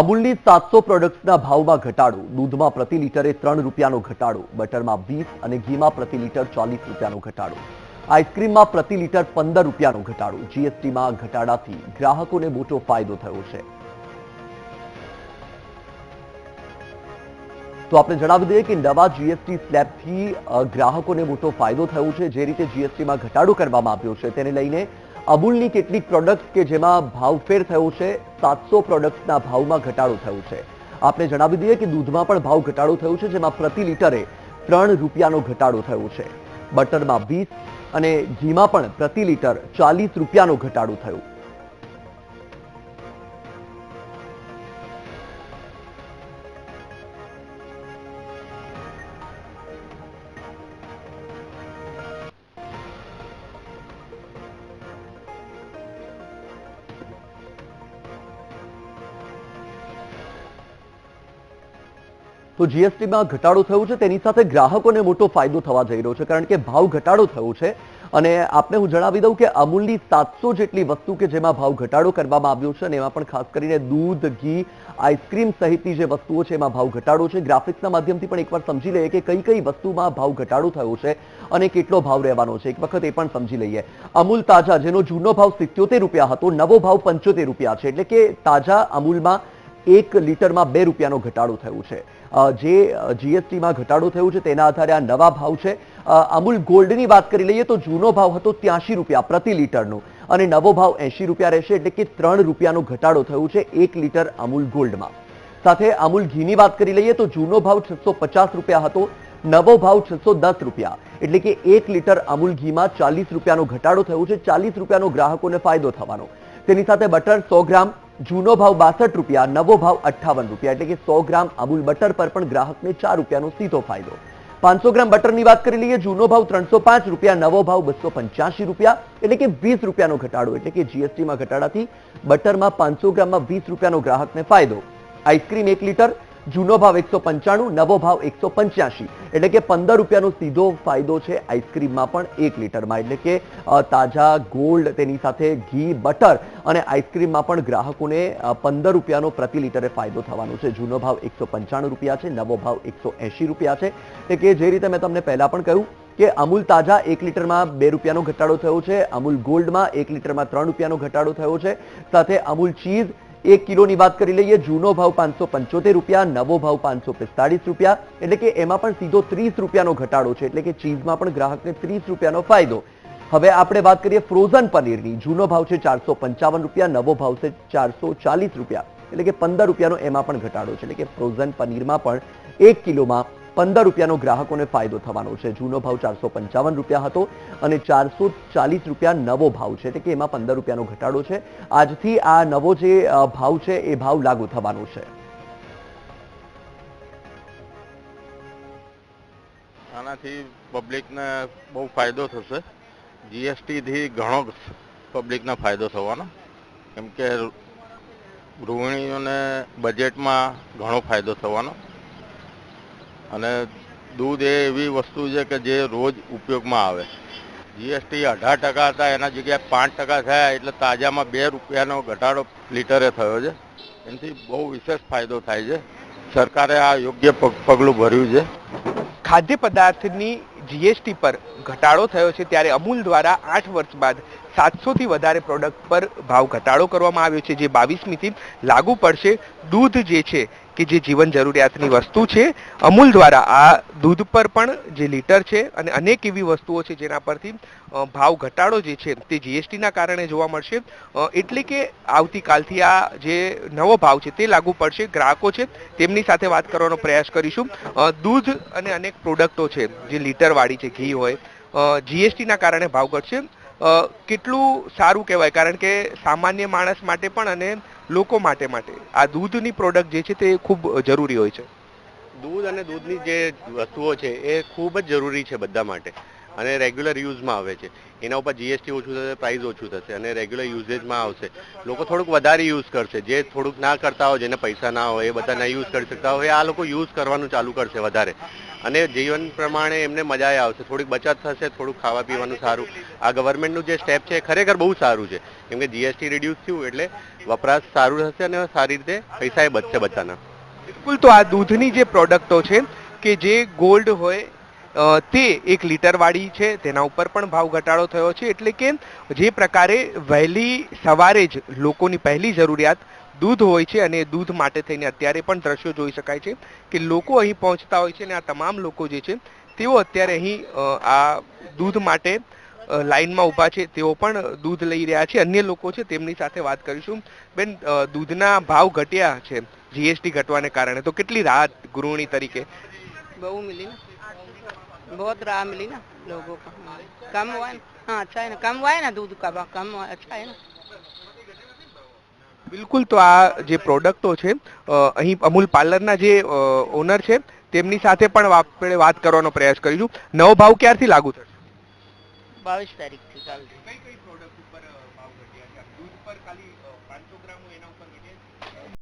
અમૂલની સાતસો પ્રોડક્ટ્સના ભાવમાં ઘટાડો. દૂધમાં પ્રતિ લીટરે ત્રણ રૂપિયાનો ઘટાડો. બટરમાં વીસ અને ઘીમાં પ્રતિ લીટર ચાલીસ રૂપિયાનો ઘટાડો. આઈસ્ક્રીમમાં પ્રતિ લીટર પંદર રૂપિયાનો ઘટાડો. જીએસટીમાં ઘટાડાથી ગ્રાહકોને મોટો ફાયદો થયો છે. તો આપણે જણાવી દઈએ કે નવા જીએસટી સ્લેબથી ગ્રાહકોને મોટો ફાયદો થયો છે. જે રીતે જીએસટીમાં ઘટાડો કરવામાં આવ્યો છે, તેને લઈને અમૂલની કેટલીક પ્રોડક્ટ કે જેમાં ભાવફેર થયો છે, સાતસો પ્રોડક્ટ્સના ભાવમાં ઘટાડો થયો છે. આપણે જણાવી દઈએ કે દૂધમાં પણ ભાવ ઘટાડો થયો છે, જેમાં પ્રતિ લીટરે ત્રણ રૂપિયાનો ઘટાડો થયો છે. બટરમાં વીસ અને ઘીમાં પણ પ્રતિ લીટર ચાલીસ રૂપિયાનો ઘટાડો થયો. તો જીએસટીમાં ઘટાડો થયો છે, તેની સાથે ગ્રાહકોને મોટો ફાયદો થવા જઈ રહ્યો છે, કારણ કે ભાવ ઘટાડો થયો છે. અને આપને હું જણાવી દઉં કે અમૂલની સાતસો જેટલી વસ્તુ કે જેમાં ભાવ ઘટાડો કરવામાં આવ્યો છે, અને એમાં પણ ખાસ કરીને દૂધ, ઘી, આઈસ્ક્રીમ સહિતની જે વસ્તુઓ છે, એમાં ભાવ ઘટાડો છે. ગ્રાફિક્સના માધ્યમથી પણ એકવાર સમજી લઈએ કે કઈ કઈ વસ્તુમાં ભાવ ઘટાડો થયો છે અને કેટલો ભાવ રહેવાનો છે. એક વખત એ પણ સમજી લઈએ. અમૂલ તાજા, જેનો જૂનો ભાવ સિત્યોતેર રૂપિયા હતો, નવો ભાવ પંચોતેર રૂપિયા છે. એટલે કે તાજા અમૂલમાં એક લીટરમાં બે રૂપિયાનો ઘટાડો થયો છે. જે જીએસટીમાં ઘટાડો થયો છે, તેના આધારે આ નવા ભાવ છે. અમૂલ ગોલ્ડની વાત કરી લઈએ તો જૂનો ભાવ હતો ત્યાંશી રૂપિયા પ્રતિ લીટરનો અને નવો ભાવ એંશી રૂપિયા રહેશે એટલે કે ત્રણ રૂપિયાનો ઘટાડો થયો છે એક લીટર અમૂલ ગોલ્ડમાં. સાથે અમૂલ ઘીની વાત કરી લઈએ તો જૂનો ભાવ છસો પચાસ રૂપિયા હતો, નવો ભાવ છસો દસ રૂપિયા એટલે કે એક લીટર અમૂલ ઘીમાં ચાલીસ રૂપિયાનો ઘટાડો થયો છે. ચાલીસ રૂપિયાનો ગ્રાહકોને ફાયદો થવાનો. તેની સાથે બટર સો ગ્રામ જૂનો ભાવ બાસઠ રૂપિયા, નવો ભાવ અઠ્ઠાવન રૂપિયા એટલે કે સો ગ્રામ અમૂલ બટર પર પણ ગ્રાહકને ચાર રૂપિયાનો સીધો ફાયદો. પાંચસો ગ્રામ બટરની વાત કરી લઈએ, જૂનો ભાવ ત્રણસો પાંચ રૂપિયા, નવો ભાવ બસો પંચ્યાસી રૂપિયા એટલે કે વીસ રૂપિયાનો ઘટાડો એટલે કે જીએસટીમાં ઘટાડાથી બટરમાં પાંચસો ગ્રામમાં વીસ રૂપિયાનો ગ્રાહકને ફાયદો. આઈસ્ક્રીમ એક લીટર જૂનો ભાવ એકસો પંચાણું, નવો ભાવ એકસો પંચ્યાસી એટલે કે પંદર રૂપિયાનો સીધો ફાયદો છે આઈસ્ક્રીમમાં પણ એક લીટરમાં. એટલે કે તાજા ગોલ્ડ તેની સાથે ઘી, બટર અને આઈસ્ક્રીમમાં પણ ગ્રાહકોને પંદર રૂપિયાનો પ્રતિ લીટરે ફાયદો થવાનો છે. જૂનો ભાવ એકસો પંચાણું રૂપિયા છે, નવો ભાવ એકસો એંશી રૂપિયા છે. એટલે કે જે રીતે મેં તમને પહેલા પણ કહ્યું કે અમૂલ તાજા એક લીટરમાં બે રૂપિયાનો ઘટાડો થયો છે, અમૂલ ગોલ્ડમાં એક લીટરમાં ત્રણ રૂપિયાનો ઘટાડો થયો છે. સાથે અમૂલ ચીઝ એક કિલોની વાત કરી લઈએ, જૂનો ભાવ પાંચસો પંચોતેર રૂપિયા, નવો ભાવ પાંચસો પિસ્તાળીસ રૂપિયા, એટલે કે એમાં પણ સીધો ત્રીસ રૂપિયાનો ઘટાડો છે, એટલે કે ચીઝમાં પણ ગ્રાહકને ત્રીસ રૂપિયાનો ફાયદો. હવે આપણે વાત કરીએ ફ્રોઝન પનીરની, જૂનો ભાવ છે ચારસો પંચાવન રૂપિયા, નવો ભાવ છે ચારસો ચાલીસ રૂપિયા, એટલે કે પંદર રૂપિયાનો એમાં પણ ઘટાડો છે, એટલે કે ફ્રોઝન પનીરમાં પણ એક કિલોમાં પંદર રૂપિયાનો ગ્રાહકોને ફાયદો થવાનો છે જૂનો ભાવ ચારસો પંચાવન રૂપિયા હતો અને ચારસો ચાલીસ રૂપિયા નવો ભાવ છે એટલે કે એમાં પંદર રૂપિયાનો ઘટાડો છે આજથી આ નવો જે ભાવ છે એ ભાવ લાગુ થવાનો છે આનાથી પબ્લિકને બહુ ફાયદો થશે જીએસટીથી ઘણો પબ્લિકને ફાયદો થવાનો કેમ કે ગૃહિણીઓને બજેટમાં ઘણો ફાયદો થવાનો અને દૂધ એ એવી વસ્તુ છે કે જે રોજ ઉપયોગમાં આવે. જીએસટી અઢાર ટકા હતા, એના જગ્યાએ પાંચ ટકા થયા, એટલે તાજામાં બે રૂપિયાનો ઘટાડો લીટરે થયો છે. એનાથી બહુ વિશેષ ફાયદો થાય છે. સરકારે આ યોગ્ય પગ- પગલું ભર્યું છે. ખાદ્ય પદાર્થની જીએસટી પર ઘટાડો થયો છે ત્યારે અમૂલ દ્વારા આઠ વર્ષ બાદ સાતસોથી વધારે પ્રોડક્ટ પર ભાવ ઘટાડો કરવામાં આવ્યો છે. જે બાવીસમીથી લાગુ પડશે. દૂધ જે છે કે જે જીવન જરૂરિયાતની વસ્તુ છે, અમૂલ દ્વારા આ દૂધ પર પણ જે લીટર છે અને અનેક એવી વસ્તુઓ છે જેના પરથી ભાવ ઘટાડો જે છે તે જીએસટીના કારણે જોવા મળશે. એટલે કે આવતીકાલથી આ જે નવો ભાવ છે તે લાગુ પડશે. ગ્રાહકો છે તેમની સાથે વાત કરવાનો પ્રયાસ કરીશું. દૂધ અને અનેક પ્રોડક્ટો છે જે લીટરવાળી છે ઘી હોય જીએસટીના કારણે ભાવ ઘટશે. કેટલું સારું કહેવાય કારણ કે સામાન્ય માણસ માટે પણ અને લોકો માટે માટે. આ દૂધની પ્રોડક્ટ જે છે તે ખૂબ જરૂરી હોય છે. દૂધ અને દૂધની જે વસ્તુઓ છે એ ખૂબ જ જરૂરી છે બધા માટે. અને રેગ્યુલર યુઝમાં આવે છે. એના ઉપર જીએસટી ઓછું થશે પ્રાઇસ ઓછું થશે અને રેગ્યુલર યુઝેજમાં આવશે. લોકો થોડુંક વધારે યુઝ કરશે. જે થોડુંક ના કરતા હોય, જેને પૈસા ના હોય, એ બધા ના યુઝ કરી શકતા હોય આ લોકો યુઝ કરવાનું ચાલુ કરશે વધારે. અને જીવન પ્રમાણે એમને મજા આવશે. થોડીક બચત થશે, થોડુંક ખાવા પીવાનું સારું. આ ગવર્મેન્ટનું જે સ્ટેપ છે ખરેખર બહુ સારું છે. કેમ કે જીએસટી રિડ્યુસ થયું એટલે વપરાશ સારું થશે અને સારી રીતે પૈસા એ બચશે બધાના. બિલકુલ, તો આ દૂધની જે પ્રોડક્ટો છે, કે જે ગોલ્ડ હોય તે એક લીટરવાળી છે, તેના ઉપર પણ ભાવ ઘટાડો થયો છે, એટલે કે જે પ્રકારે વહેલી સવારે જ લોકોની પહેલી જરૂરિયાત દૂધ હોય છે અને દૂધ માટે થઈને અત્યારે પણ દ્રશ્યો જોઈ શકાય છે કે લોકો અહીં પહોંચતા હોય છે અને આ તમામ લોકો જે છે, તેઓ અત્યારે અહીં આ દૂધ માટે લાઇનમાં ઊભા છે, તેઓ પણ દૂધ લઈ રહ્યા છે. અન્ય લોકો છે, તેમની સાથે વાત કરીશું. બેન દૂધના ભાવ ઘટ્યા છે, જીએસટી ઘટવાને કારણે. તો કેટલી રાહત ગૃહિણી તરીકે? બહુ મિલી बहुत राह मिली ना लोगों को कम हुआ है हाँ अच्छा है ना? कम हुआ है ना दूध का कम अच्छा है ना? બિલકુલ તો આ જે પ્રોડક્ટો છે અહીં અમૂલ પાર્લરના જે ઓનર છે તેમની સાથે પણ આપણે વાત કરવાનો પ્રયાસ કરીશું. નવો ભાવ ક્યારથી લાગુ થશે? બાવીસ તારીખથી કઈ કઈ પ્રોડક્ટ ઉપર ભાવ ઘટ્યા છે? દૂધ પર ખાલી